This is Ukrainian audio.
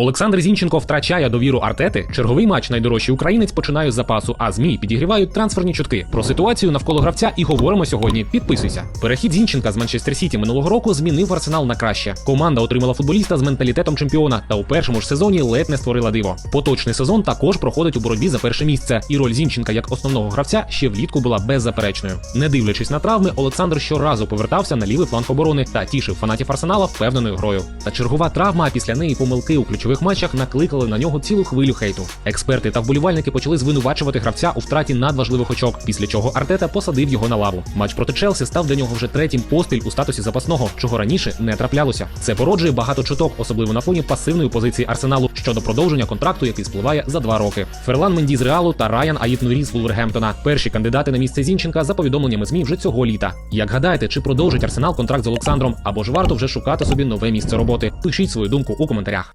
Олександр Зінченко втрачає довіру Артети. Черговий матч найдорожчий українець починає з запасу, а змі підігрівають трансферні чутки. Про ситуацію навколо гравця і говоримо сьогодні. Підписуйся. Перехід Зінченка з Манчестер Сіті минулого року змінив арсенал на краще. Команда отримала футболіста з менталітетом чемпіона та у першому ж сезоні ледь не створила диво. Поточний сезон також проходить у боротьбі за перше місце, і роль Зінченка як основного гравця ще влітку була беззаперечною. Не дивлячись на травми, Олександр щоразу повертався на лівий фланг оборони та тішив фанатів арсенала впевненою грою. Та чергова травма, а після неї помилки у ключових матчах накликали на нього цілу хвилю хейту. Експерти та вболівальники почали звинувачувати гравця у втраті надважливих очок, після чого Артета посадив його на лаву. Матч проти Челсі став для нього вже третім поспіль у статусі запасного, чого раніше не траплялося. Це породжує багато чуток, особливо на фоні пасивної позиції арсеналу щодо продовження контракту, який спливає за два роки. Ферлан Менді з Реалу та Райан Аїт Нурі з Вулвергемптона. Перші кандидати на місце Зінченка за повідомленнями ЗМІ вже цього літа. Як гадаєте, чи продовжить арсенал контракт з Олександром, або ж варто вже шукати собі нове місце роботи? Пишіть свою думку у коментарях.